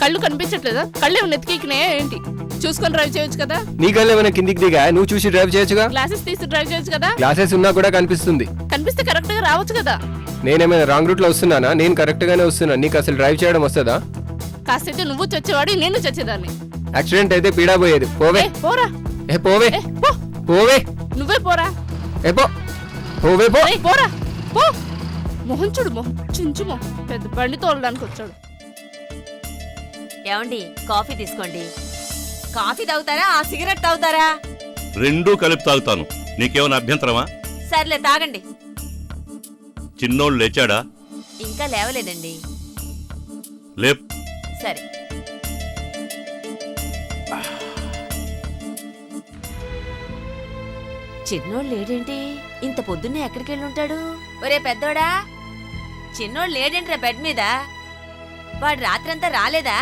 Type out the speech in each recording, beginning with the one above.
కళ్ళు కనిపించట్లేదా? కళ్ళు ఏమైనా నెత్తికెక్కినాయా ఏంటి? చూసుకొని డ్రైవ్ చేయొచ్చు కదా? నీ కళ్ళు ఏమైనా కిందికి దిగా నువ్వు చూసి డ్రైవ్ చేయొచ్చుగా? గ్లాసెస్ తీసి డ్రైవ్ చేయొచ్చు కదా? గ్లాసెస్ ఉన్నా కూడా కనిపిస్తుంది. కనిపిస్తే కరెక్ట్గా రావచ్చు కదా? నేనేమైనా రాంగ్ రూట్లో వస్తున్నానా? నేను కరెక్ట్ గానే వస్తున్నా. నీకు అసలు డ్రైవ్ చేయడం వస్తుందా? కాస్తైతే నువ్వు చచ్చేవాడి నేను చచ్చేదాన్ని. యాక్సిడెంట్ అయితే పీడా పోయేది. పోవే. పోరా. ఏ పోవే. పోవే. నువ్వే పోరా. ఏ పో. పోవే పో ఏయ్, పోరా. పో. మొహం చూడు మొహం. చించు మొహం. పెద్ద బండి తోలడానికి వచ్చాడు. ఏమండి కాఫీ తీసుకోండి. కాఫీ తాగుతారా? ఆ సిగరెట్ తాగుతారా? రెండూ కలిపి తాగుతాను. నీకేమైనా అభ్యంతరమా? సర్లే తాగండి. చిన్నోళ్ళు లేచాడా? ఇంకా లేవలేదండి. లేప్. సరే. చిన్నోడు లేడేంటి? ఇంత పొద్దున్నే ఎక్కడికి వెళ్ళి ఒరే పెద్దోడా చిన్నోడు లేడేంట్రా బెడ్ మీద. వాడు రాత్రంతా రాలేదా?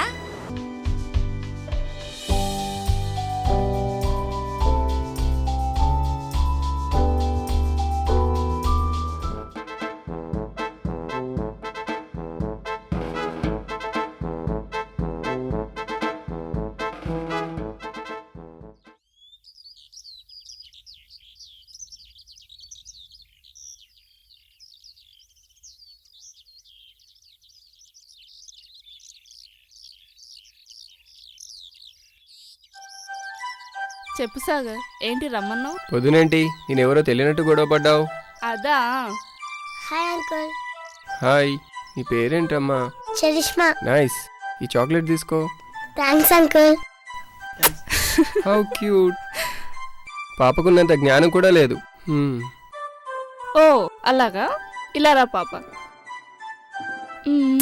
చెప్పు సాగర్. ఏంటి రమ్మన్నావు? పొద్దునేంటి? నేనెవరో తెలియనట్టు గొడవ పడ్డావు. అదా? Hi uncle. హాయ్. నీ పేరేంటమ్మా? చరిష్మా. నైస్. ఈ చాక్లెట్ తీసుకో. Thanks uncle. How cute. పాపకున్నంత జ్ఞానం కూడా లేదు. హ్మ్. ఓ అలాగా? ఇలా రా పాప. మ్మ్.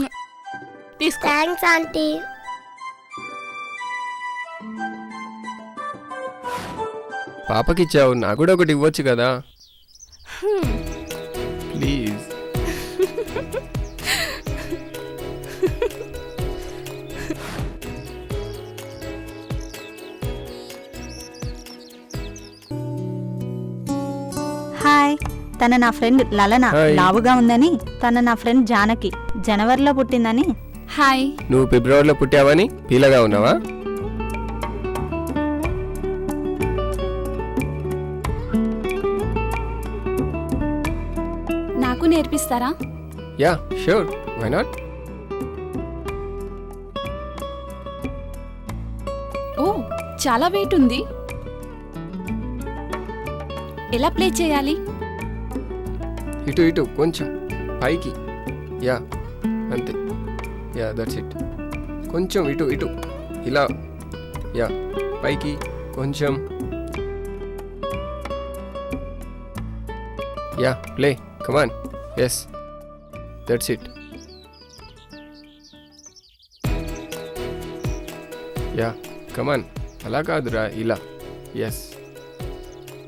తీసుకో. Thanks aunty. పాపకిచ్చావు నాకు కూడా ఒకటి ఇవ్వచ్చు కదా. ప్లీజ్ హాయ్ తన నా ఫ్రెండ్ లలన హాయ్. లావుగా ఉందని తన నా ఫ్రెండ్ జానకి జనవరిలో పుట్టిందని. హాయ్ నువ్వు ఫిబ్రవరిలో పుట్టావని పీలగా ఉన్నావా? నేర్పిస్తారా? Ya sure. వై నాట్ ఓ చాలా వెయిట్ ఉంది. ఎలా ప్లే చేయాలి? ఇటు ఇటు కొంచెం. పైకి. యా అంతే. యా దట్స్ ఇట్ కొంచెం ఇటు ఇటు. ఇలా. యా పైకి కొంచెం. Ya play come on yes that's it ya come on అలా కాదురా. ఇలా. ఎస్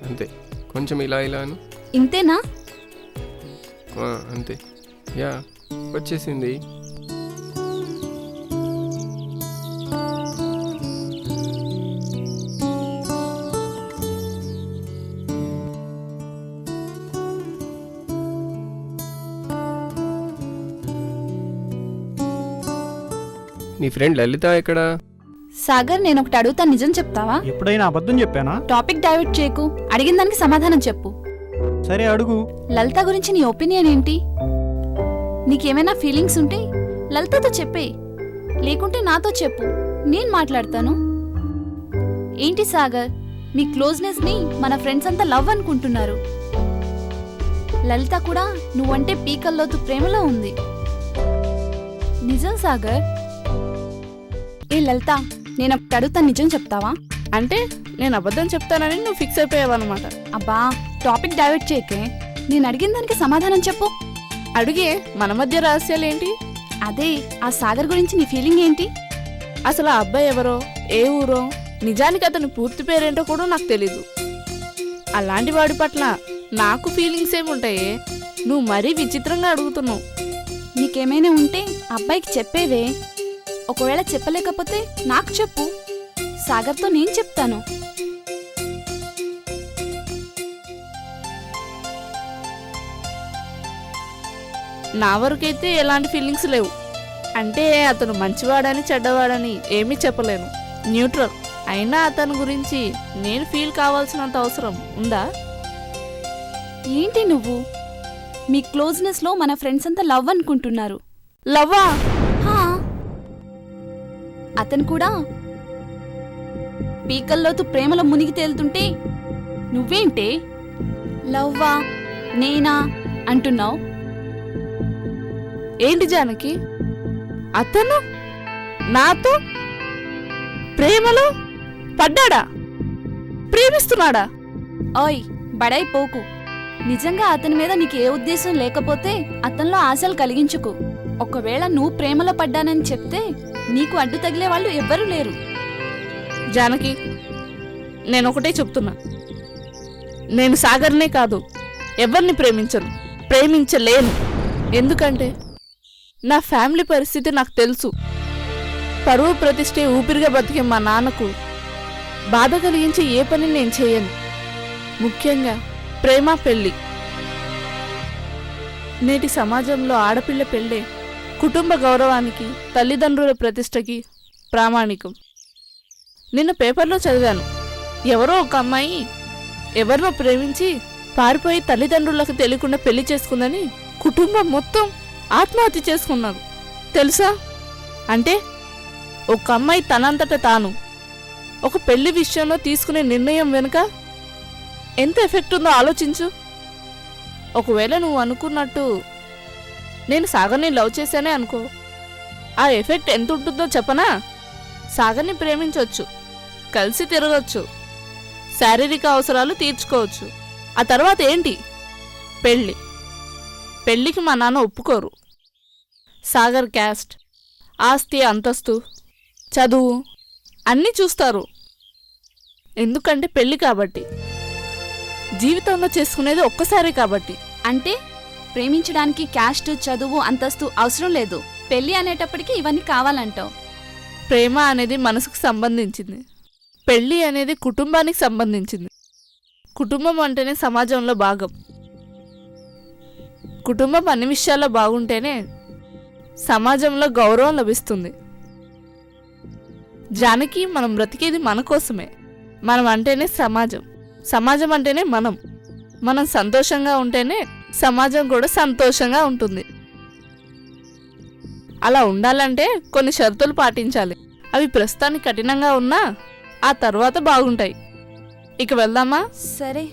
అంతే. కొంచెం ఇలా ఇలా అను. ఇంతేనా? ఆ, అంతే. యా వచ్చేసింది. నీ ఫ్రెండ్ లలిత ఎక్కడా? సాగర్ నేను ఒకటి అడుగుతా నిజం చెప్తావా? ఎప్పుడైనా అబద్ధం చెప్పానా? టాపిక్ డైవర్ట్ చేయకు. అడిగిన దానికి సమాధానం చెప్పు. సరే అడుగు. లలిత గురించి నీ ఒపీనియన్ ఏంటి? నీకేమైనా ఫీలింగ్స్ ఉంటే లలితతో చెప్పే. లేకుంటే నాతో చెప్పు. నేను మాట్లాడతాను. ఏంటి సాగర్? మీ క్లోజ్నెస్ని మన ఫ్రెండ్స్ అంతా లవ్ అనుకుంటున్నారు. లలిత కూడా నువ్వంటే పీకల్లోతు ప్రేమలో ఉంది. నిజం సాగర్? ఏ లలిత నేను అడుగుతా నిజం చెప్తావా? అంటే నేను అబద్ధం చెప్తానని నువ్వు ఫిక్స్ అయిపోయావన్నమాట. అబ్బా టాపిక్ డైవర్ట్ చేయకే. నేను అడిగిన దానికి సమాధానం చెప్పు. అడిగే మన మధ్య రహస్యాలు ఏంటి అదే ఆ సాగర్ గురించి నీ ఫీలింగ్ ఏంటి? అసలు ఆ అబ్బాయి ఎవరో ఏ ఊరో నిజానికి అతని పూర్తి పేరేంటో కూడా నాకు తెలీదు. అలాంటి వాడి పట్ల నాకు ఫీలింగ్స్ ఏముంటాయే? నువ్వు మరీ విచిత్రంగా అడుగుతున్నావు. నీకేమైనా ఉంటే అబ్బాయికి చెప్పేవే. ఒకవేళ చెప్పలేకపోతే నాకు చెప్పు. సాగర్తో నేను చెప్తాను. నా వరకైతే ఎలాంటి ఫీలింగ్స్ లేవు. అంటే అతను మంచివాడని చెడ్డవాడని ఏమీ చెప్పలేను. న్యూట్రల్. అయినా అతని గురించి నేను ఫీల్ కావాల్సినంత అవసరం ఉందా? ఏంటి నువ్వు? మీ క్లోజ్నెస్లో మన ఫ్రెండ్స్ అంతా లవ్ అనుకుంటున్నారు. లవ్వా. అతను కూడా పీకల్లోతు ప్రేమలో మునిగి తేలుతుంటే నువ్వేంటే? లవ్వా నేనా? అంటున్నావు. ఏంటి జానకి? అతను? నాతో? ప్రేమలో? పడ్డాడా? ప్రేమిస్తున్నాడా? ఓయ్ బడై పోకు. నిజంగా అతని మీద నీకు ఏ ఉద్దేశం లేకపోతే అతనిలో ఆశలు కలిగించుకు. ఒకవేళ నువ్వు ప్రేమలో పడ్డానని చెప్తే నీకు అడ్డు తగిలే వాళ్ళు ఎవ్వరూ లేరు. జానకి నేను ఒకటే చెప్తున్నా. నేను సాగర్నే కాదు ఎవరిని ప్రేమించను ప్రేమించలేను. ఎందుకంటే నా ఫ్యామిలీ పరిస్థితి నాకు తెలుసు. పరువు ప్రతిష్టే ఊపిరిగా బతికే మా నాన్నకు బాధ కలిగించే ఏ పని నేను చేయను. ముఖ్యంగా ప్రేమ పెళ్ళి. నేటి సమాజంలో ఆడపిల్ల పెళ్ళే కుటుంబ గౌరవానికి తల్లిదండ్రుల ప్రతిష్టకి ప్రామాణికం. నిన్న పేపర్లో చదివాను. ఎవరో ఒక అమ్మాయి ఎవరినో ప్రేమించి పారిపోయి తల్లిదండ్రులకు తెలియకుండా పెళ్ళి చేసుకుందని కుటుంబం మొత్తం ఆత్మహత్య చేసుకున్నారు. తెలుసా? అంటే ఒక అమ్మాయి తనంతట తాను ఒక పెళ్ళి విషయంలో తీసుకునే నిర్ణయం వెనుక ఎంత ఎఫెక్ట్ ఉందో ఆలోచించు. ఒకవేళ నువ్వు అనుకున్నట్టు నేను సాగర్ని లవ్ చేశానే అనుకో. ఆ ఎఫెక్ట్ ఎంత ఉంటుందో చెప్పనా? సాగర్ని ప్రేమించవచ్చు కలిసి తిరగచ్చు. శారీరక అవసరాలు తీర్చుకోవచ్చు. ఆ తర్వాత ఏంటి? పెళ్ళి. పెళ్ళికి మా నాన్న ఒప్పుకోరు. సాగర్ క్యాస్ట్ ఆస్తి అంతస్తు చదువు అన్నీ చూస్తారు. ఎందుకంటే పెళ్ళి కాబట్టి. జీవితంలో చేసుకునేది ఒక్కసారే కాబట్టి. అంటే? ప్రేమించడానికి క్యాస్ట్ చదువు అంతస్తు అవసరం లేదు. పెళ్ళి అనేటప్పటికి ఇవన్నీ కావాలంటావు. ప్రేమ అనేది మనసుకు సంబంధించింది. పెళ్ళి అనేది కుటుంబానికి సంబంధించింది. కుటుంబం అంటేనే సమాజంలో భాగం. కుటుంబం అన్ని విషయాల్లో బాగుంటేనే సమాజంలో గౌరవం లభిస్తుంది. జానకి మనం బ్రతికేది మన కోసమే. మనం అంటేనే సమాజం. సమాజం అంటేనే మనం. మనం సంతోషంగా ఉంటేనే సమాజం కూడా సంతోషంగా ఉంటుంది. అలా ఉండాలంటే కొన్ని షరతులు పాటించాలి. అవి ప్రస్తుతానికి కఠినంగా ఉన్నా ఆ తర్వాత బాగుంటాయి. ఇక వెళ్దామా? సరే.